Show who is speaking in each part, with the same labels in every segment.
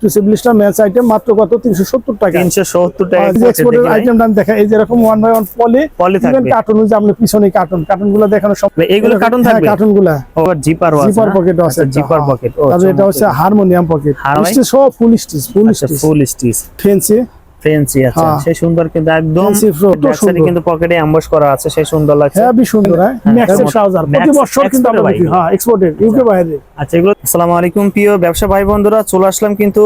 Speaker 1: পিসের blister match item মাত্র কত? 370 টাকা।
Speaker 2: তিনশো সত্তর টাকা
Speaker 1: এক্সপোর্টের আইটেমটা আমি দেখা এই যে one by one poly
Speaker 2: poly থাকবে।
Speaker 1: কার্টুন যে আপনি পিছনে কার্টুন কার্টুনগুলো দেখানো সব
Speaker 2: এইগুলো cartoon থাকবে? কার্টুনগুলা জিপার
Speaker 1: জিপার পকেট আছে
Speaker 2: জিপার
Speaker 1: হ্যাঁ।
Speaker 2: পকেট
Speaker 1: এটা হচ্ছে হারমোনিয়াম পকেট? সব full stitch full stitch
Speaker 2: full stitch
Speaker 1: fancy
Speaker 2: fancy আছে।
Speaker 1: হ্যাঁ।
Speaker 2: সেই সুন্দর কিন্তু একদম। কিন্তু পকেটে অ্যাম্বস করা আছে সেই সুন্দর লাগছে।
Speaker 1: হ্যাঁ সুন্দর হ্যাঁ। ম্যাক্সের ট্রাউজার প্রতি বছর কিন্তু আমরা বিক্রি- হ্যাঁ এক্সপোর্টেড ইউকে বাইরে।
Speaker 2: আচ্ছা এগুলো আসসালামু আলাইকুম প্রিয় ব্যবসা ভাই বন্ধুরা চলে আসলাম কিন্তু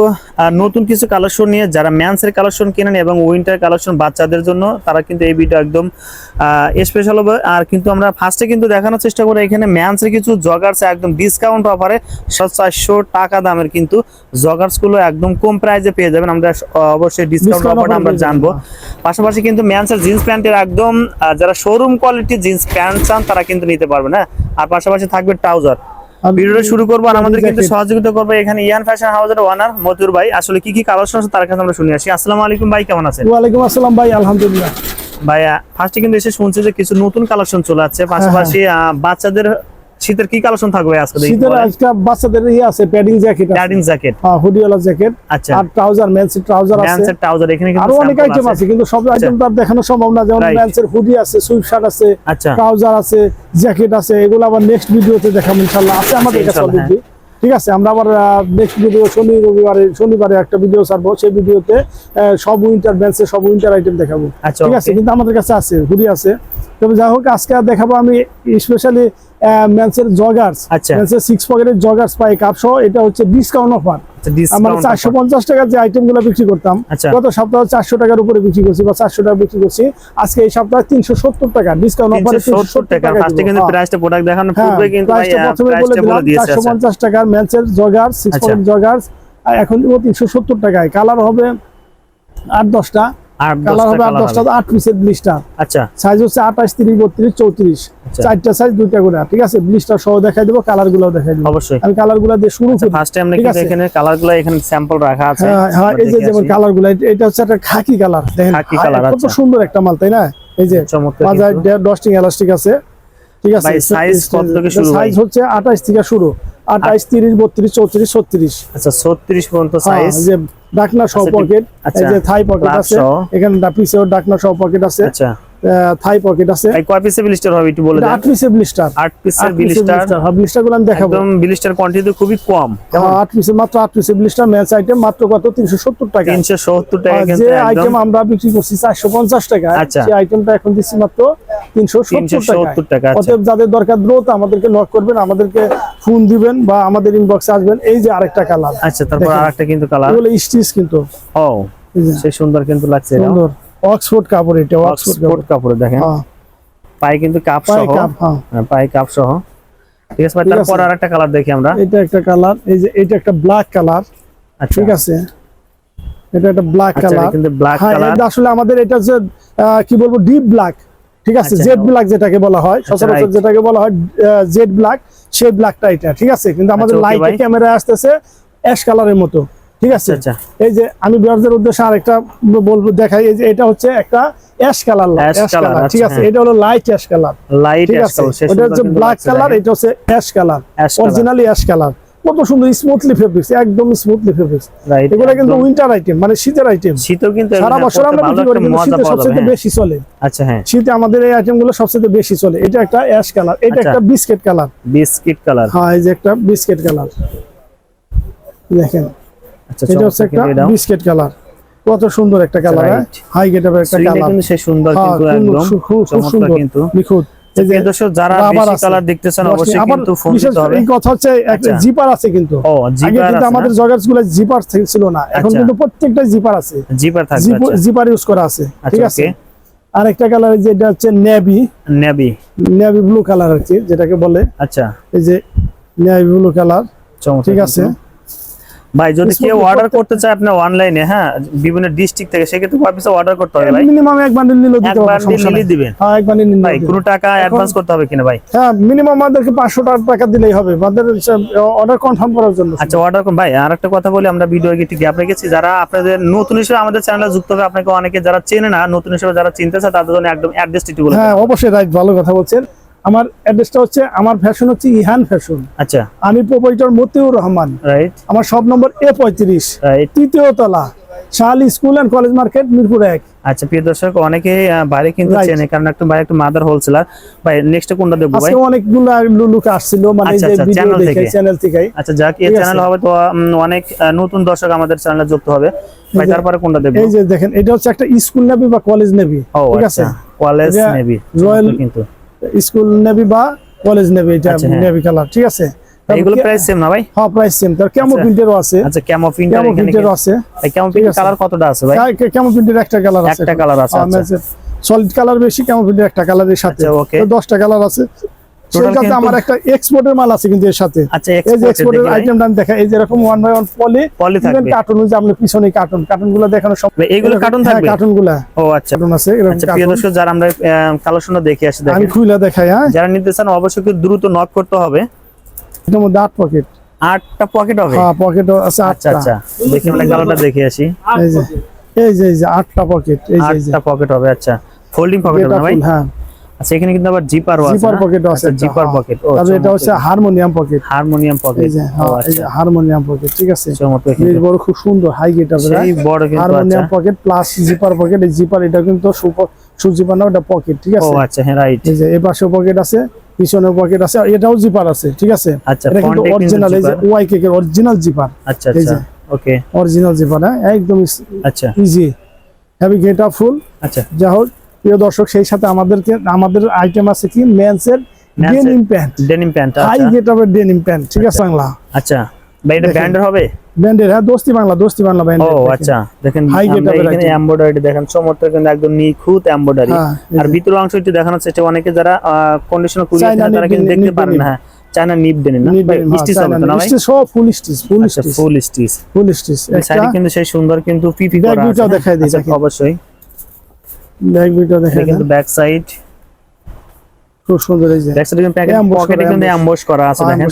Speaker 2: নতুন কিছু কালেকশন নিয়ে। যারা ম্যান্সের কালেকশন কেনেন এবং উইন্টার কালেকশন বাচ্চাদের জন্য তারা কিন্তু এই ভিডিও একদম স্পেশাল হবে। আর কিন্তু আমরা ফার্স্টে কিন্তু দেখানোর চেষ্টা করি এখানে ম্যান্সের কিছু জগার্স একদম ডিসকাউন্ট অফারে চারশো টাকা দামের কিন্তু জগার্সগুলো একদম কম প্রাইসে পেয়ে যাবেন। আমরা অবশ্যই ডিসকাউন্ট অফারটা আমরা জানব। পাশাপাশি কিন্তু ম্যান্সের জিন্স প্যান্টের একদম যারা শোরুম কোয়ালিটি জিন্স প্যান্ট চান তারা কিন্তু নিতে পারবেন হ্যাঁ? আর পাশাপাশি থাকবে ট্রাউজার ভিডিওটা শুরু করব আর আমাদের কিন্তু সহযোগিতা করবে এখানে ইয়ান ফ্যাশন হাউসের ওনার মতুর ভাই। আসলে কি কি কালেকশন আছে তার কাছে আমরা শুনে আসি। আসসালামু আলাইকুম ভাই কেমন আছেন?
Speaker 1: ওয়ালাইকুম আসসালাম ভাই আলহামদুলিল্লাহ।
Speaker 2: ভাইয়া ফার্স্টে কিন্তু এসে শুনছি যে কিছু নতুন কালেকশন চলে আসছে। পাশাপাশি বাচ্চাদের শীতের কি কালেকশন থাকবে আজকে
Speaker 1: শীতের আজকে বাচ্চাদের ইয়ে আছে প্যাডিং জ্যাকেট
Speaker 2: প্যাডিং জ্যাকেট
Speaker 1: হ্যাঁ হুডিওয়ালা জ্যাকেট
Speaker 2: আচ্ছা।
Speaker 1: আর ট্রাউজার মেন্সের ট্রাউজার আছে।
Speaker 2: প্যান্টসের ট্রাউজার এখানে কিন্তু
Speaker 1: আরও অনেক আইটেম আছে। কিন্তু সব আইটেম তো আর দেখানো সম্ভব না। যেমন. মেন্সের হুডি আছে সুইপ শার্ট আছে
Speaker 2: আচ্ছা।
Speaker 1: ট্রাউজার আছে জ্যাকেট আছে এগুলো আবার নেক্সট ভিডিওতে দেখাবো ইনশাআল্লাহ। আছে আমাদের কাছে
Speaker 2: ইনশাআল্লাহ,
Speaker 1: অলরেডি ঠিক আছে আমরা আবার নেক্সট ভিডিও শনি রবিবারে শনিবারে একটা ভিডিও ছাড়বো। সেই ভিডিওতে সব উইন্টার ব্যান্সের সব উইন্টার আইটেম দেখাবো।
Speaker 2: আচ্ছা
Speaker 1: ঠিক আছে কিন্তু আমাদের কাছে আছে হুডি আছে। তবে যাই হোক আজকে দেখাবো আমি স্পেশালি মেন্সের জগার্স
Speaker 2: আচ্ছা।
Speaker 1: মেন্সের সিক্স পকেটের জগার্স পাই কাপ সহ। এটা হচ্ছে ডিসকাউন্ট অফার
Speaker 2: আচ্ছা
Speaker 1: আমরা চারশো পঞ্চাশ টাকার যে আইটেমগুলো বিক্রি করতাম
Speaker 2: আচ্ছা।
Speaker 1: গত সপ্তাহে চারশো টাকার উপরে বিক্রি করছি বা চারশো টাকা বিক্রি করছি। আজকে এই সপ্তাহে তিনশো সত্তর টাকা। ডিসকাউন্ট অফারে হ্যাঁ, দিলাম
Speaker 2: বলে দিয়েছে
Speaker 1: চারশো
Speaker 2: আচ্ছা
Speaker 1: পঞ্চাশ টাকার ম্যাচের জগার্স সিক্স
Speaker 2: আচ্ছা।
Speaker 1: পকেট জগার্স এখন তিনশো সত্তর টাকায়। কালার হবে আট দশটা। কালার হবে আট দশটা আট পিসের ব্লিস্টার
Speaker 2: আচ্ছা।
Speaker 1: সাইজ হচ্ছে আঠাশ তিরিশ বত্রিশ চৌত্রিশ।
Speaker 2: আচ্ছা।
Speaker 1: চারটা সাইজ দুইটা করে। ঠিক আছে? ব্লিস্টার সহ দেখাই দেবো কালারগুলো দেখাই দেবো।
Speaker 2: অবশ্যই।
Speaker 1: আমি কালারগুলো দিয়ে শুরু করি।
Speaker 2: ফার্স্টে আমরা কিন্তু
Speaker 1: আছে।
Speaker 2: এখানে এখানে স্যাম্পল রাখা আছে।
Speaker 1: হ্যাঁ হ্যাঁ এই যে যেমন কালারগুলো এটা হচ্ছে একটা খাকি কালার দেখেন।
Speaker 2: খাকি colour,
Speaker 1: কত
Speaker 2: আচ্ছা।
Speaker 1: সুন্দর একটা মাল তাই না? এই যে ডস্টিং এলাস্টিক আছে। ঠিক আছে?
Speaker 2: ভাই, কত থেকে শুরু
Speaker 1: সাইজ হচ্ছে 28 থেকে শুরু। 28 30 32 34 36
Speaker 2: আচ্ছা 36 পর্যন্ত
Speaker 1: হ্যাঁ,
Speaker 2: সাইজ
Speaker 1: যে ডাকনা সহ
Speaker 2: আচ্ছা,
Speaker 1: পকেট
Speaker 2: আচ্ছা।
Speaker 1: এই যে থাই পকেট আছে। এখানে পিসেও ডাকনা সহ পকেট আছে
Speaker 2: আচ্ছা
Speaker 1: থাই পকেট আছে।
Speaker 2: কয় পিসের ব্লিস্টার হবে একটু বলে
Speaker 1: এটা
Speaker 2: দেন?
Speaker 1: আট পিসের ব্লিস্টার
Speaker 2: 8 পিসের ব্লিস্টার
Speaker 1: হ্যাঁ আমি দেখাবো।
Speaker 2: একদম ব্লিস্টার কোয়ান্টিটি খুবই কম। কেমন?
Speaker 1: হ্যাঁ, পিসের মাত্র আট পিসের ব্লিস্টার ম্যাচ আইটেম মাত্র কত? 370 টাকা।
Speaker 2: 370 টাকা কিন্তু
Speaker 1: যে আইটেম আমরা বিক্রি করছি চারশো পঞ্চাশ টাকা।
Speaker 2: আচ্ছা।
Speaker 1: সেই আইটেমটা এখন দিচ্ছি মাত্র তিনশো সত্তর
Speaker 2: 370 টাকা, আচ্ছা।
Speaker 1: অতএব যাদের দরকার দ্রুত আমাদেরকে নক করবেন আমাদেরকে ফোন দিবেন বা আমাদের ইনবক্সে আসবেন। এই যে আরেকটা কালার
Speaker 2: আচ্ছা তারপর আরেকটা কিন্তু কালার
Speaker 1: এগুলো স্টিচ কিন্তু।
Speaker 2: ও সেই সুন্দর কিন্তু লাগছে
Speaker 1: সুন্দর। অক্সফোর্ড কাপড় এটা অক্সফোর্ড
Speaker 2: কাপড়ে। দেখেন।
Speaker 1: হ্যাঁ।
Speaker 2: পায়ে কিন্তু কাপ
Speaker 1: পায়ে
Speaker 2: সহ।
Speaker 1: কাপ হ্যাঁ।
Speaker 2: হ্যাঁ, পায়ে কাপ সহ। ঠিক আছে তারপর
Speaker 1: আছে।
Speaker 2: আরেকটা কালার দেখি আমরা।
Speaker 1: এটা একটা কালার এই যে এটা একটা ব্ল্যাক কালার।
Speaker 2: আচ্ছা।
Speaker 1: ঠিক আছে? এটা একটা ব্ল্যাক
Speaker 2: আচ্ছা,
Speaker 1: কালার।
Speaker 2: কিন্তু ব্ল্যাক কালার।
Speaker 1: এটা আসলে আমাদের এটা যে কি বলব ডিপ ব্ল্যাক। ঠিক আছে?
Speaker 2: আচ্ছা।
Speaker 1: জেড ব্ল্যাক যেটাকে বলা হয় সচরাচর যেটাকে বলা হয় জেড ব্ল্যাক সেই ব্ল্যাকটা এটা। ঠিক আছে? কিন্তু আমাদের লাইটে
Speaker 2: ভাই।
Speaker 1: ক্যামেরায় আসতেছে অ্যাশ কালারের মতো। ঠিক আছে?
Speaker 2: আচ্ছা
Speaker 1: এই যে আমি বিয়ারদের উদ্দেশ্যে আরেকটা বলব দেখাই এই যে এটা হচ্ছে একটা অ্যাশ কালার অ্যাশ কালার ঠিক
Speaker 2: আচ্ছা,
Speaker 1: আছে?
Speaker 2: হ্যাঁ।
Speaker 1: এটা হলো light ash colour
Speaker 2: light ash colour সুন্দর
Speaker 1: হচ্ছে ব্ল্যাক কালার এটা হচ্ছে ash colour originally ash colour. কত সুন্দর স্মুথলি ফেব্রিক্স একদম স্মুথলি ফেব্রিক্স এগুলো কিন্তু উইন্টার আইটেম মানে শীতের আইটেম
Speaker 2: শীতেও কিন্তু
Speaker 1: সারা বছর আমরা বিক্রি করি শীতে সবচেয়ে
Speaker 2: হ্যাঁ।
Speaker 1: বেশি চলে।
Speaker 2: আচ্ছা হ্যাঁ।
Speaker 1: শীতে আমাদের এই আইটেমগুলো সবচেয়ে বেশি চলে। এটা একটা অ্যাশ কালার এটা
Speaker 2: আচ্ছা।
Speaker 1: একটা বিস্কিট কালার।
Speaker 2: Biscuit colour.
Speaker 1: হ্যাঁ এই যে একটা বিস্কিট কালার।
Speaker 2: আচ্ছা
Speaker 1: দেখেন। এটা হচ্ছে একটা বিস্কিট কালার কত সুন্দর একটা কালার হাই গেটআপের একটা কালার
Speaker 2: কিন্তু সেই সুন্দর
Speaker 1: হ্যাঁ,
Speaker 2: কিন্তু একদম
Speaker 1: খুব সুন্দর
Speaker 2: কিন্তু।
Speaker 1: নিখুঁত। এই যে
Speaker 2: প্রিয় দর্শক যারা বেশি কালার দেখতেছেন
Speaker 1: রশ্মি,
Speaker 2: অবশ্যই কিন্তু ফোন দিতে হবে।
Speaker 1: এই কথা হচ্ছে একটা
Speaker 2: আচ্ছা।
Speaker 1: জিপার আছে কিন্তু।
Speaker 2: ও জিপার
Speaker 1: কিন্তু আমাদের জগার্সগুলো জিপার ছিল না। এখন
Speaker 2: আচ্ছা।
Speaker 1: কিন্তু প্রত্যেকটা জিপার আছে।
Speaker 2: জিপার আচ্ছা।
Speaker 1: ইউজ করা আছে ঠিক
Speaker 2: আচ্ছা
Speaker 1: আছে?
Speaker 2: ওকে
Speaker 1: আরেকটা কালার যেটা হচ্ছে navy
Speaker 2: navy
Speaker 1: navy blue colour আর কি যেটাকে বলে।
Speaker 2: আচ্ছা।
Speaker 1: এই যে নেভি ব্লু কালার ঠিক আছে?
Speaker 2: কিন্তু। ভাই যদি কেউ অর্ডার
Speaker 1: করতে-
Speaker 2: চায়। আপনার অনলাইনে হ্যাঁ বিভিন্ন ডিস্ট্রিক্ট থেকে সেক্ষেত্রে কয় পিস অর্ডার করতে হবে ভাই।
Speaker 1: মিনিমাম এক বান্ডিল নিলেও দিতে
Speaker 2: এক বান্ডিল
Speaker 1: সমস্যা নাই।
Speaker 2: দিবেন।
Speaker 1: হ্যাঁ এক বান্ডিল নিলেও
Speaker 2: ভাই। কোনো টাকা অ্যাডভান্স করতে হবে কিনা ভাই?
Speaker 1: হ্যাঁ মিনিমাম আমাদেরকে পাঁচশো টাকা দিলেই হবে। আমাদের অর্ডার কনফার্ম করার জন্য।
Speaker 2: আচ্ছা অর্ডার করুন ভাই আর একটা কথা বলি আমরা ভিডিও একটু গ্যাপ রেখেছি। যারা আপনাদের নতুন হিসেবে আমাদের চ্যানেলে যুক্ত হবে আপনাকে অনেকে যারা চেনে না নতুন হিসেবে যারা চিনতে চায় তাদের জন্য একদম অ্যাড্রেস একটু বলে
Speaker 1: হ্যাঁ অবশ্যই রাইট ভালো কথা বলছেন। আমার অ্যাড্রেসটা হচ্ছে আমার ফ্যাশন হচ্ছে ইহান ফ্যাশন
Speaker 2: আচ্ছা।
Speaker 1: আমি প্রোপাইটর মতিউর রহমান।
Speaker 2: রাইট
Speaker 1: আমার সব নম্বর এ পঁয়ত্রিশ তৃতীয় তলা শাল school and college market Mirpur এক।
Speaker 2: আচ্ছা প্রিয় দর্শক অনেকে বাইরে কিন্তু. চেনে কারণ একটা বাইরে একটা মাদার হোলসেলার ভাই নেক্সট কোনটা দেখব ভাই?
Speaker 1: অনেকগুলো লু- আসছিল মানে
Speaker 2: আচ্ছা,
Speaker 1: যে
Speaker 2: আচ্ছা,
Speaker 1: ভিডিও দেখে চ্যানেল থেকে
Speaker 2: আচ্ছা যাক এই চ্যানেল হবে তো অনেক নতুন দর্শক আমাদের চ্যানেলে যুক্ত হবে। ভাই তারপরে কোনটা দেখব?
Speaker 1: এই যে দেখেন এটা হচ্ছে একটা স্কুল নেবি বা কলেজ নেবি ঠিক আছে?
Speaker 2: আচ্ছা কলেজ
Speaker 1: এটা
Speaker 2: নেবি
Speaker 1: Royal-
Speaker 2: কিন্তু
Speaker 1: স্কুল নেবি বা কলেজ নেবি এটা
Speaker 2: আচ্ছা, হ্যাঁ।
Speaker 1: নেভি কালার ঠিক আছে?
Speaker 2: এগুলো প্রাইস सेम না ভাই?
Speaker 1: হ্যাঁ প্রাইস सेम তার কেমো
Speaker 2: আচ্ছা।
Speaker 1: আছে।
Speaker 2: আচ্ছা কেমো প্রিন্টার এখানে
Speaker 1: প্রিন্টেরও আছে।
Speaker 2: কেমো
Speaker 1: ঠিক
Speaker 2: প্রিন্টার কালার কতটা আছে ভাই?
Speaker 1: কেমো কেমন প্রিন্টের একটা কালার আছে।
Speaker 2: একটা কালার আছে আচ্ছা।
Speaker 1: সলিড কালার বেশি কেমন প্রিন্টার একটা কালারের সাথে।
Speaker 2: আচ্ছা.
Speaker 1: তো দশটা কালার আছে। সেই আমার একটা এক্সপোর্টের মাল আছে কিন্তু এর সাথে।
Speaker 2: আচ্ছা
Speaker 1: এই যে
Speaker 2: এক্সপোর্টের
Speaker 1: আইটেমটা আমি দেখা এই যে এরকম one by one poly
Speaker 2: poly থাকবে।
Speaker 1: কার্টুন যে পিছনে কার্টুন কার্টুনগুলো দেখানো সব
Speaker 2: এইগুলো কার্টুন থাকবে?
Speaker 1: কার্টুনগুলা
Speaker 2: ও আচ্ছা।
Speaker 1: কার্টুন আছে এরকম
Speaker 2: আচ্ছা প্রিয় দর্শক যারা আমরা কালেকশনটা দেখে আসি
Speaker 1: আমি
Speaker 2: দেখেন।
Speaker 1: খুলে দেখাই হ্যাঁ।
Speaker 2: যারা নিতে চান অবশ্যই দ্রুত নক করতে হবে।
Speaker 1: এটার মধ্যে আট পকেট
Speaker 2: আটটা পকেট হবে?
Speaker 1: হ্যাঁ পকেট আছে
Speaker 2: আচ্ছা আচ্ছা। দেখি আমরা কালারটা দেখে আসি।
Speaker 1: এই যে এই যে আটটা পকেট এই যে
Speaker 2: আটটা পকেট হবে আচ্ছা। ফোল্ডিং পকেট হবে ভাই?
Speaker 1: হ্যাঁ।
Speaker 2: আচ্ছা এখানে কিন্তু আবার জিপারও আছে
Speaker 1: জিপার পকেট আছে
Speaker 2: জিপার
Speaker 1: হ্যাঁ।
Speaker 2: পকেট ও
Speaker 1: তারপরে এটা হচ্ছে হারমোনিয়াম পকেট
Speaker 2: হারমোনিয়াম পকেট
Speaker 1: এই যে
Speaker 2: ও
Speaker 1: হ্যাঁ, এই
Speaker 2: আচ্ছা।
Speaker 1: হারমোনিয়াম পকেট ঠিক আছে?
Speaker 2: চমৎকার কিন্তু।
Speaker 1: বড় খুব সুন্দর হাই গেট আছে
Speaker 2: সেই বড় কিন্তু আচ্ছা
Speaker 1: harmonium pocket plus zipper pocket এই জিপার এটা কিন্তু সুপার সুজিপার না ওটা পকেট ঠিক
Speaker 2: ও
Speaker 1: আছে?
Speaker 2: আচ্ছা হ্যাঁ রাইট
Speaker 1: এই যে এই পাশেও পকেট আছে পিছনেও পকেট আছে আর এটাও জিপার আছে ঠিক আছে?
Speaker 2: আচ্ছা
Speaker 1: এটা কিন্তু অরিজিনাল এই যে ওয়াই কেকের অরিজিনাল জিপার
Speaker 2: আচ্ছা আচ্ছা ওকে
Speaker 1: অরিজিনাল জিপার হ্যাঁ একদম
Speaker 2: আচ্ছা।
Speaker 1: Easy heavy get up full
Speaker 2: আচ্ছা।
Speaker 1: যা হোক প্রিয় দর্শক সেই সাথে আমাদেরকে আমাদের আইটেম আছে কি? মেন্সের denim pant
Speaker 2: denim pant
Speaker 1: high
Speaker 2: আচ্ছা।
Speaker 1: গেট আপের ডেনিম প্যান্ট ঠিক আছে বাংলা?
Speaker 2: আচ্ছা। ভাই এটা
Speaker 1: দেখেন।
Speaker 2: ব্যান্ডের হবে?
Speaker 1: ব্যান্ডের হ্যাঁ দোস্তি বাংলা দোস্তি বাংলা
Speaker 2: ও আচ্ছা। দেখেন
Speaker 1: High
Speaker 2: আমরা
Speaker 1: get-up
Speaker 2: এখানে। এমব্রয়ডারি দেখেন চমৎকার কিন্তু একদম নিখুঁত এমব্রয়ডারি
Speaker 1: হ্যাঁ,
Speaker 2: আর
Speaker 1: যে।
Speaker 2: ভিতরের অংশ একটু দেখানোর চেষ্টা অনেকে যারা কন্ডিশন কুরিয়ার
Speaker 1: China
Speaker 2: তারা কিন্তু দেখতে পারেন না। হ্যাঁ চায়না নিব দেন না?
Speaker 1: হ্যাঁ,
Speaker 2: স্টিচ হবে না। ভাই?
Speaker 1: Stitch সব ফুল স্টিচ ফুল
Speaker 2: আচ্ছা
Speaker 1: stitch
Speaker 2: full stitch
Speaker 1: full stitch
Speaker 2: সাইডে কিন্তু সেই সুন্দর কিন্তু পিপি করা আছে?
Speaker 1: দেখাই দিই,
Speaker 2: আচ্ছা, অবশ্যই।
Speaker 1: ব্যাক
Speaker 2: এটা
Speaker 1: দেখেন
Speaker 2: কিন্তু ব্যাক সাইড
Speaker 1: খুব সুন্দর এই যে।
Speaker 2: ব্যাক সাইডে কিন্তু পকেটে কিন্তু। করা আছে দেখেন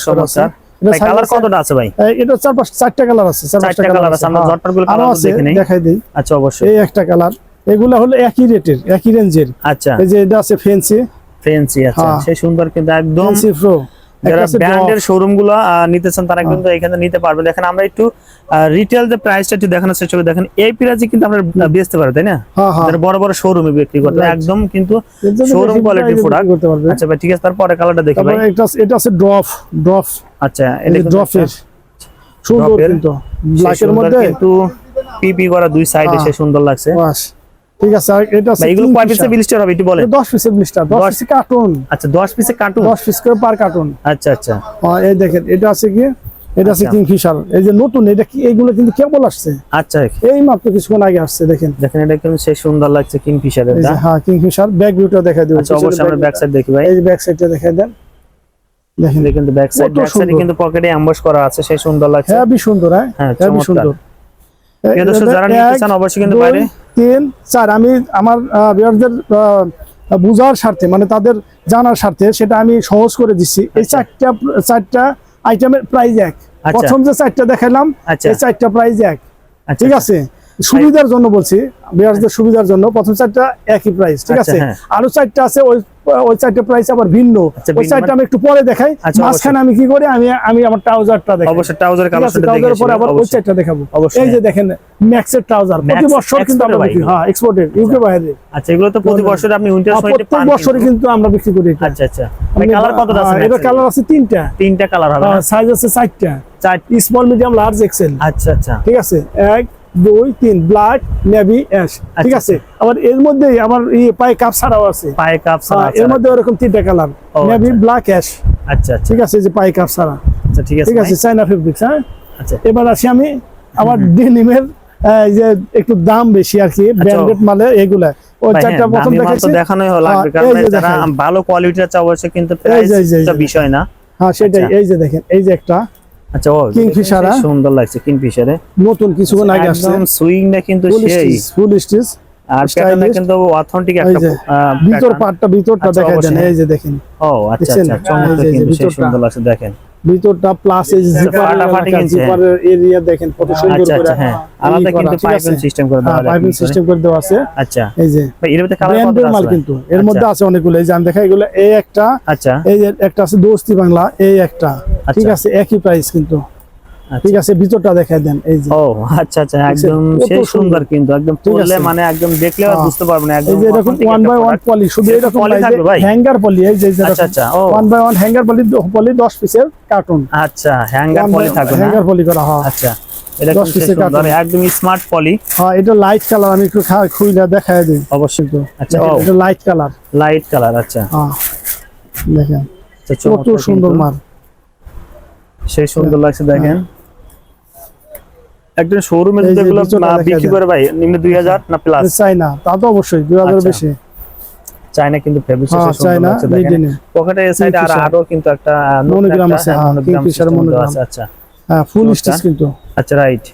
Speaker 2: ভাই কালার কতটা আছে ভাই?
Speaker 1: এটা চার পাঁচ চারটা কালার আছে চার পাঁচটা কালার আছে।
Speaker 2: আমরা। ঝটপট
Speaker 1: আরও
Speaker 2: কালার দেখে নেই।
Speaker 1: দেখাই দিই।
Speaker 2: আচ্ছা অবশ্যই।
Speaker 1: এই একটা কালার এগুলা হলো একই রেটের একই রেঞ্জের
Speaker 2: আচ্ছা।
Speaker 1: এই যে এটা আছে ফেন্সি
Speaker 2: ফেন্সি আচ্ছা।
Speaker 1: হ্যাঁ।
Speaker 2: সেই সুন্দর কিন্তু একদম
Speaker 1: ফেন্সি প্রো
Speaker 2: যারা ব্র্যান্ডের শোরুমগুলো আহ, নিতে চান তারা কিন্তু এখানে নিতে পারবে দেখেন আমরা একটু রিটেল যে প্রাইসটা একটু দেখানোর চেষ্টা করি। দেখেন এই প্রাইসে কিন্তু আমরা বেচতে পারি তাই না?
Speaker 1: হ্যাঁ হ্যাঁ।
Speaker 2: বড় বড় শোরুমে বিক্রি করতে একদম কিন্তু product।
Speaker 1: করতে পারবে।
Speaker 2: আচ্ছা ভাই ঠিক আছে তারপরে কালারটা দেখি ভাই।
Speaker 1: এটা এটা আছে ড্রপ ড্রপ
Speaker 2: আচ্ছা এটা
Speaker 1: ড্রপের সুন্দর কিন্তু ব্ল্যাকের মধ্যে।
Speaker 2: কিন্তু পিপি করা দুই সাইডে
Speaker 1: হ্যাঁ।
Speaker 2: সে সুন্দর লাগছে।
Speaker 1: বাস। ঠিক আছে এটা আছে
Speaker 2: এগুলো কয়
Speaker 1: Kingfisher।
Speaker 2: পিসে বিলিস্টার হবে একটু বলেন?
Speaker 1: 10 পিসের ব্লিস্টার 10 পিসের কার্টুন
Speaker 2: আচ্ছা 10 পিসে কার্টুন
Speaker 1: 10 পিস করে পার কার্টুন
Speaker 2: আচ্ছা আচ্ছা।
Speaker 1: এই দেখেন এটা আছে কি? এটা আছে
Speaker 2: আচ্ছা।
Speaker 1: কিংফিশার এই যে নতুন এটা কি এইগুলো কিন্তু কেবল আসছে।
Speaker 2: আচ্ছা
Speaker 1: এই মাত্র কিছুক্ষণ আগে আসছে দেখেন।
Speaker 2: দেখেন এটা কিন্তু সেই সুন্দর লাগছে কিংফিশারের
Speaker 1: এই হ্যাঁ কিংফিশার ব্যাক ভিউটা দেখা দিই
Speaker 2: আচ্ছা অবশ্যই আমরা ব্যাক সাইড দেখি ভাই।
Speaker 1: এই যে ব্যাক সাইডটা দেখাই দেন। দেখেন
Speaker 2: এটা কিন্তু ব্যাক সাইড ব্যাক সাইডে কিন্তু পকেটে অ্যাম্বস করা আছে সেই সুন্দর লাগছে।
Speaker 1: হেভি সুন্দর হ্যাঁ।
Speaker 2: হ্যাঁ, চমৎকার।
Speaker 1: সুন্দর।
Speaker 2: যারা নিতে চান অবশ্যই কিন্তু বাইরে
Speaker 1: তিন চার আমি আমার বিয়ারদের বোঝার স্বার্থে মানে তাদের জানার স্বার্থে সেটা আমি সহজ করে দিচ্ছি। এই চারটা চারটা আইটেমের প্রাইস এক।
Speaker 2: আচ্ছা।
Speaker 1: প্রথম যে চারটা দেখালাম
Speaker 2: আচ্ছা।
Speaker 1: এই চারটা প্রাইস এক।
Speaker 2: আচ্ছা
Speaker 1: ঠিক আছে? সুবিধার জন্য বলছি বিয়ারদের সুবিধার জন্য। প্রথম চারটা একই প্রাইস ঠিক
Speaker 2: আচ্ছা,
Speaker 1: আছে?
Speaker 2: হ্যাঁ।
Speaker 1: আরও চারটা আছে ওই ওই চারটা প্রাইস আবার ভিন্ন।
Speaker 2: আচ্ছা,
Speaker 1: ওই চারটা
Speaker 2: মানে-
Speaker 1: আমি একটু পরে দেখাই।
Speaker 2: আচ্ছা,
Speaker 1: মাঝখানে আমি কি করি? আমি আমি আমার ট্রাউজারটা দেখাই।
Speaker 2: অবশ্যই ট্রাউজার কালেকশনটা দেখে
Speaker 1: ট্রাউজারের পরে আবার ওই চারটা দেখাবো। এই যে দেখেন ম্যাক্সের ট্রাউজার। প্রতি বছর কিন্তু আমরা বিক্রি হ্যাঁ এক্সপোর্টের ইউকে বাইরে।
Speaker 2: আচ্ছা এগুলো তো প্রতি বছর আপনি উইন্টার
Speaker 1: প্রত্যেক
Speaker 2: পান
Speaker 1: বছরই
Speaker 2: কিন্তু।
Speaker 1: আমরা বিক্রি করি
Speaker 2: আচ্ছা আচ্ছা। ভাই কালার কতটা আছে
Speaker 1: হ্যাঁ, এটা কালার আছে তিনটা।
Speaker 2: তিনটা কালার হবে
Speaker 1: সাইজ আছে চারটা।
Speaker 2: চার
Speaker 1: স্মল মিডিয়াম লার্জ এক্সেল
Speaker 2: আচ্ছা আচ্ছা।
Speaker 1: ঠিক আছে? এক দুই তিন ব্ল্যাক নেভি অ্যাশ ঠিক
Speaker 2: আচ্ছা,
Speaker 1: আছে আবার এর মধ্যে আমার এই পায়ে কাপ ছাড়াও আছে।
Speaker 2: পায়ে কাপ
Speaker 1: হ্যাঁ, এর মধ্যে ওরকম তিনটা কালার নেভি
Speaker 2: আচ্ছা।
Speaker 1: ব্ল্যাক অ্যাশ
Speaker 2: আচ্ছা আচ্ছা।
Speaker 1: ঠিক আছে এই যে পায়ে কাপ ছাড়া।
Speaker 2: আচ্ছা ঠিক আছে
Speaker 1: ঠিক আছে চাইনা ফেব্রিক্স হ্যাঁ?
Speaker 2: আচ্ছা।
Speaker 1: এবার আসি আমি আমার ডেনিমের যে একটু দাম বেশি আর কি ব্র্যান্ডেড মালে এগুলা। ওই চারটা
Speaker 2: হ্যাঁ,
Speaker 1: প্রথম দেখাচ্ছি
Speaker 2: দেখানোই হলো লাগবে
Speaker 1: হ্যাঁ,
Speaker 2: কারণ যারা ভালো কোয়ালিটির আছে কিন্তু
Speaker 1: যে।
Speaker 2: বিষয় না।
Speaker 1: হ্যাঁ সেটাই
Speaker 2: আচ্ছা।
Speaker 1: এই যে দেখেন এই যে একটা।
Speaker 2: আচ্ছা ও
Speaker 1: কিংফিশার?
Speaker 2: সুন্দর লাগছে কিংফিশারে
Speaker 1: নতুন কিছুক্ষণ আগে আসছে।
Speaker 2: একদম সুইংটা কিন্তু সেই।
Speaker 1: ফুল স্টিচ
Speaker 2: আর প্যাটার্নটা কিন্তু অথেন্টিক একটা
Speaker 1: ভিতর। পার্টটা ভিতরটা দেখা
Speaker 2: যায়
Speaker 1: এই যে দেখেন।
Speaker 2: ও আচ্ছা আচ্ছা চমৎকার কিন্তু সুন্দর লাগছে দেখেন।
Speaker 1: ভিতরটা প্লাস এই জিপারের এরিয়া দেখেন কত সুন্দর
Speaker 2: আচ্ছা
Speaker 1: করে।
Speaker 2: আচ্ছা হ্যাঁ। আলাদা কিন্তু পাইপিং সিস্টেম করে দেওয়া আছে
Speaker 1: পাইপিং সিস্টেম করে দেওয়া আছে।
Speaker 2: হ্যাঁ? আচ্ছা।
Speaker 1: এই যে
Speaker 2: এর মধ্যে কালার কত আছে মাল
Speaker 1: কিন্তু এর
Speaker 2: আচ্ছা,
Speaker 1: মধ্যে আছে অনেকগুলো। এই যে আমি দেখা এগুলো এই একটা
Speaker 2: আচ্ছা।
Speaker 1: এই যে একটা আছে দোস্তি বাংলা এই একটা ঠিক। আছে একই প্রাইস কিন্তু। ঠিক আছে ভিতরটা দেখাই দেন এই যে।
Speaker 2: ও আচ্ছা আচ্ছা একদম সেই
Speaker 1: সুন্দর।
Speaker 2: কিন্তু একদম
Speaker 1: ঠিক
Speaker 2: মানে একদম দেখলে আর
Speaker 1: হ্যাঁ।
Speaker 2: বুঝতে পারবে না
Speaker 1: এই যে এরকম
Speaker 2: authentic
Speaker 1: ওয়ান
Speaker 2: একটা
Speaker 1: বাই ওয়ান
Speaker 2: product।
Speaker 1: পলি শুধু
Speaker 2: এরকম poly থাকবে ভাই?
Speaker 1: হ্যাঙ্গার পলি এই যে
Speaker 2: আচ্ছা আচ্ছা ও।
Speaker 1: One by one hanger poly poly দশ পিসের কার্টুন
Speaker 2: আচ্ছা হ্যাঙ্গার পলি থাকবে
Speaker 1: হ্যাঙ্গার পলি করা হয়।
Speaker 2: আচ্ছা এটা
Speaker 1: দশ পিসের
Speaker 2: একদম স্মার্ট পলি
Speaker 1: হ্যাঁ এটা লাইট কালার আমি একটু খুইলা দেখায় দিই।
Speaker 2: অবশ্যই
Speaker 1: তো।
Speaker 2: আচ্ছা
Speaker 1: এটা লাইট কালার
Speaker 2: লাইট কালার আচ্ছা।
Speaker 1: হ্যাঁ দেখেন।
Speaker 2: আচ্ছা,
Speaker 1: কত সুন্দর। মাল।
Speaker 2: সেই সুন্দর লাগছে দেখেন। একদম শোরুমে
Speaker 1: এই যে
Speaker 2: যেগুলো
Speaker 1: বিচুনটা
Speaker 2: বিক্রি করে ভাই নিম্ন দুই হাজার না প্লাস
Speaker 1: চাই না তা তো অবশ্যই দুই হাজার
Speaker 2: আচ্ছা।
Speaker 1: বেশি।
Speaker 2: চায়না কিন্তু ফেব্রিক্স
Speaker 1: হ্যাঁ চাইনা
Speaker 2: দেখেন।
Speaker 1: মিডিনে
Speaker 2: পকেটের সাইডে আর আরও কিন্তু একটা
Speaker 1: মনোগ্রাম আছে,
Speaker 2: হ্যাঁ,
Speaker 1: হ্যাঁ,
Speaker 2: মনোগ্রাম
Speaker 1: মনোগ্রাম।
Speaker 2: আছে, আচ্ছা।
Speaker 1: হ্যাঁ ফুল। স্টিচ কিন্তু।
Speaker 2: আচ্ছা রাইট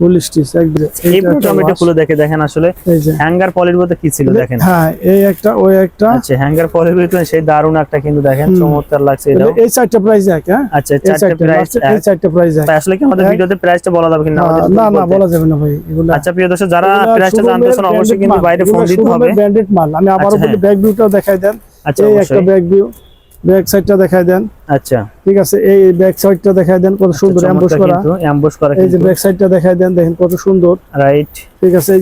Speaker 1: ফুল স্টিচ একদম
Speaker 2: এই টমেটো
Speaker 1: wash,
Speaker 2: দেখে দেখেন আসলে হ্যাঙ্গার পলির মধ্যে কি ছিল দেখেন।
Speaker 1: হ্যাঁ এই একটা ওই একটা।
Speaker 2: আচ্ছা হ্যাঙ্গার পলির ভিতরে সেই দারুণ একটা কিন্তু দেখেন চমৎকার লাগছে এটাও।
Speaker 1: এই চারটা প্রাইস এক হ্যাঁ?
Speaker 2: আচ্ছা চারটা প্রাইস
Speaker 1: এই চারটা প্রাইস এক।
Speaker 2: আসলে কি আমাদের ভিডিওতে প্রাইসটা বলা যাবে কিনা
Speaker 1: না না বলা যাবে না ভাই এগুলা
Speaker 2: আচ্ছা প্রিয় দর্শক যারা প্রাইসটা জানতে চান অবশ্যই কিন্তু বাইরে ফোন দিতে হবে।
Speaker 1: ব্র্যান্ডেড মাল। আমি
Speaker 2: আচ্ছা,
Speaker 1: বলি
Speaker 2: হ্যাঁ।
Speaker 1: ব্যাক দেখাই দেন।
Speaker 2: আচ্ছা
Speaker 1: এই একটা ব্যাক ভিউ ব্যাক সাইডটা দেখাই দেন।
Speaker 2: আচ্ছা।
Speaker 1: ঠিক আছে এই ব্যাক সাইডটা দেখাই দেন কত সুন্দর এমবোস করা।
Speaker 2: করা
Speaker 1: এই যে ব্যাক সাইডটা দেখাই দেন দেখেন কত সুন্দর।
Speaker 2: রাইট
Speaker 1: ঠিক আছে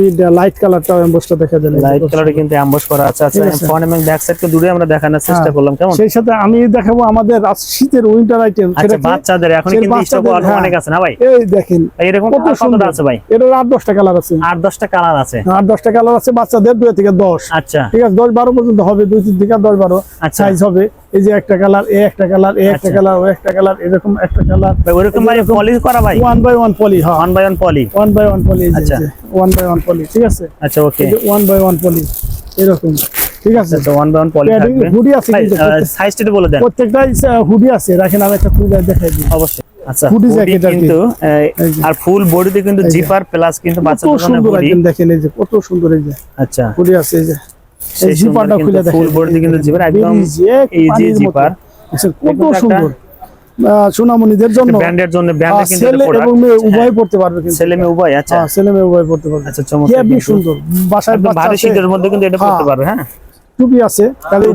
Speaker 1: এই যে লাইট কালারটা এমবোসটা দেখাই দেন
Speaker 2: লাইট কালারে কিন্তু করা আছে। আচ্ছা ফ্রন্ট এবং ব্যাক সাইডকে দূরে আমরা দেখানোর চেষ্টা
Speaker 1: হ্যাঁ।
Speaker 2: করলাম কেমন?
Speaker 1: সেই সাথে আমি দেখাবো আমাদের শীতের উইন্টার আইটেম
Speaker 2: আচ্ছা বাচ্চাদের এখন কিন্তু স্টক
Speaker 1: হ্যাঁ।
Speaker 2: অনেক আছে না ভাই?
Speaker 1: এই দেখেন
Speaker 2: এরকম
Speaker 1: কত সুন্দর।
Speaker 2: আছে ভাই?
Speaker 1: এটার আট দশটা কালার আছে।
Speaker 2: আট দশটা কালার আছে।
Speaker 1: আট দশটা কালার আছে বাচ্চাদের দুই থেকে দশ।
Speaker 2: আচ্ছা।
Speaker 1: ঠিক আছে দশ বারো পর্যন্ত হবে দুই তিন থেকে দশ বারো
Speaker 2: আচ্ছা।
Speaker 1: সাইজ হবে। এই যে একটা কালার এ একটা কালার এ একটা
Speaker 2: আচ্ছা।
Speaker 1: কালার ও একটা কালার এরকম একটা কালার।
Speaker 2: ওরকম পলি করা ভাই?
Speaker 1: ওয়ান বাই ওয়ান পলি হ্যাঁ।
Speaker 2: One by one poly
Speaker 1: one by one poly
Speaker 2: আচ্ছা।
Speaker 1: ওয়ান বাই ওয়ান পলি ঠিক আছে?
Speaker 2: আচ্ছা okay
Speaker 1: one by one poly এরকম ঠিক আছে?
Speaker 2: আচ্ছা ওয়ান বাই ওয়ান পলি থাকবে।
Speaker 1: হুডি আছে কিন্তু
Speaker 2: সাইজটা বলে দেন।
Speaker 1: প্রত্যেকটাই হুডি আছে রাখেন আমি একটা খুলে দেখাই দিই।
Speaker 2: অবশ্যই। আচ্ছা
Speaker 1: কি।
Speaker 2: কিন্তু। আর ফুল বডিতে কিন্তু জিপার প্লাস কিন্তু
Speaker 1: কত
Speaker 2: বাচ্চাদের জন্য
Speaker 1: সুন্দর দেখেন এই যে কত সুন্দর এই যে।
Speaker 2: আচ্ছা।
Speaker 1: হুডি আছে এই যে।
Speaker 2: সেই
Speaker 1: জিপারটা খুলে দেখেন।
Speaker 2: ফুল বডিতে কিন্তু জিপার একদম
Speaker 1: এই
Speaker 2: easy জিপার
Speaker 1: কত সুন্দর। সোনামণিদের জন্য।
Speaker 2: ব্র্যান্ডের জন্য ব্র্যান্ডের কিন্তু
Speaker 1: ছেলে এবং মেয়ে উভয়
Speaker 2: হ্যাঁ,
Speaker 1: পড়তে পারবে কিন্তু।
Speaker 2: ছেলে মেয়ে উভয় আচ্ছা।
Speaker 1: ছেলে মেয়ে উভয় পড়তে পারবে।
Speaker 2: আচ্ছা চমৎকার
Speaker 1: হেবি সুন্দর। বাসায়
Speaker 2: ভারী শীতের মধ্যে কিন্তু এটা। পড়তে পারবে
Speaker 1: টুপি আছে। তাহলে.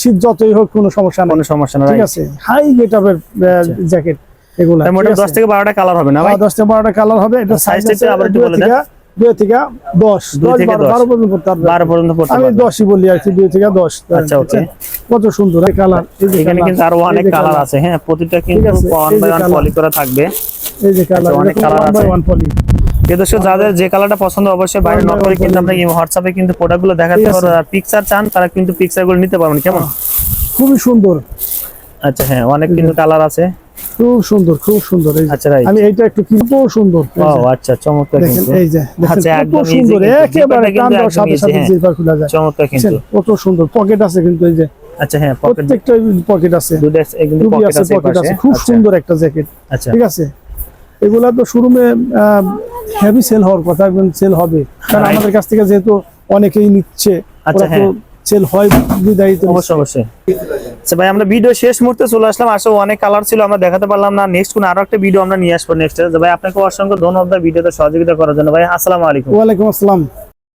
Speaker 1: শীত যতই হোক কোনো সমস্যা নেই।
Speaker 2: কোনো সমস্যা না
Speaker 1: ঠিক আছে। হাই গেটআপের জ্যাকেট। এগুলা
Speaker 2: মোটামুটি
Speaker 1: আছে?
Speaker 2: দশ থেকে বারোটা কালার হবে না ভাই?
Speaker 1: হ্যাঁ, দশ থেকে বারোটা কালার হবে। এটা সাইজ
Speaker 2: আবার একটু বলে দেন।
Speaker 1: দুই থেকে দশ
Speaker 2: দুই
Speaker 1: দশ
Speaker 2: থেকে
Speaker 1: বারো পর্যন্ত পড়তে পারবে।
Speaker 2: বারো পর্যন্ত
Speaker 1: আমি দশই বলি আর কি দুই থেকে দশ।
Speaker 2: আচ্ছা,
Speaker 1: ঠিক কত সুন্দর কালার
Speaker 2: এখানে কিন্তু আরও অনেক কালার আছে হ্যাঁ প্রতিটা কিন্তু ওয়ান
Speaker 1: যে
Speaker 2: বাই ওয়ান পলি করা থাকবে।
Speaker 1: এই যে কালার
Speaker 2: আচ্ছা, অনেক colour আছে।
Speaker 1: One poly.
Speaker 2: প্রিয় যাদের যে কালারটা পছন্দ অবশ্যই বাইরে নক করে কিন্তু
Speaker 1: করে
Speaker 2: হোয়াটসঅ্যাপে কিন্তু প্রোডাক্টগুলো দেখাতে
Speaker 1: ঠিক
Speaker 2: পারব আর পিকচার চান তারা কিন্তু পিকচারগুলো নিতে পারবেন কেমন?
Speaker 1: খুবই সুন্দর।
Speaker 2: আচ্ছা হ্যাঁ অনেক কিন্তু কালার আছে।
Speaker 1: খুব সুন্দর খুব সুন্দর।
Speaker 2: আচ্ছা
Speaker 1: আমি এইটা একটু সুন্দর।
Speaker 2: ও আচ্ছা চমৎকার কিন্তু।
Speaker 1: এই যে
Speaker 2: আচ্ছা, একদম
Speaker 1: সুন্দর একেবারে
Speaker 2: কিন্তু
Speaker 1: দেওয়ার
Speaker 2: একদম
Speaker 1: সাথে সাথে
Speaker 2: হ্যাঁ।
Speaker 1: জিপার খোলা যায়।
Speaker 2: চমৎকার কিন্তু।
Speaker 1: কত সুন্দর পকেট আছে কিন্তু এই যে।
Speaker 2: আচ্ছা হ্যাঁ পকেট
Speaker 1: প্রত্যেকটা পকেট আছে।
Speaker 2: দুটো
Speaker 1: টুপি
Speaker 2: পকেট
Speaker 1: আছে পকেট আছে। খুব
Speaker 2: আচ্ছা,
Speaker 1: সুন্দর একটা জ্যাকেট
Speaker 2: আচ্ছা।
Speaker 1: ঠিক আছে? এগুলা তো শোরুমে হেভি সেল হওয়ার কথা এবং সেল হবে। কারণ আমাদের কাছ থেকে যেহেতু অনেকেই নিচ্ছে
Speaker 2: আচ্ছা, হ্যাঁ।
Speaker 1: সেল হয় বিদায়িত
Speaker 2: অবশ্যই অবশ্যই। আচ্ছা ভাই, আমরা ভিডিও শেষ মুহূর্তে চলে আসলাম। আসলে অনেক কালার ছিল, আমরা দেখাতে পারলাম না। নেক্সট কোন আরও একটা ভিডিও আমরা নিয়ে আসব নেক্সট ভাই আপনাকে অসংখ্য ধন্যবাদ ভিডিওতে সহযোগিতা করার জন্য। ভাই, আসসালামু আলাইকুম।
Speaker 1: ওয়ালাইকুম আসসালাম।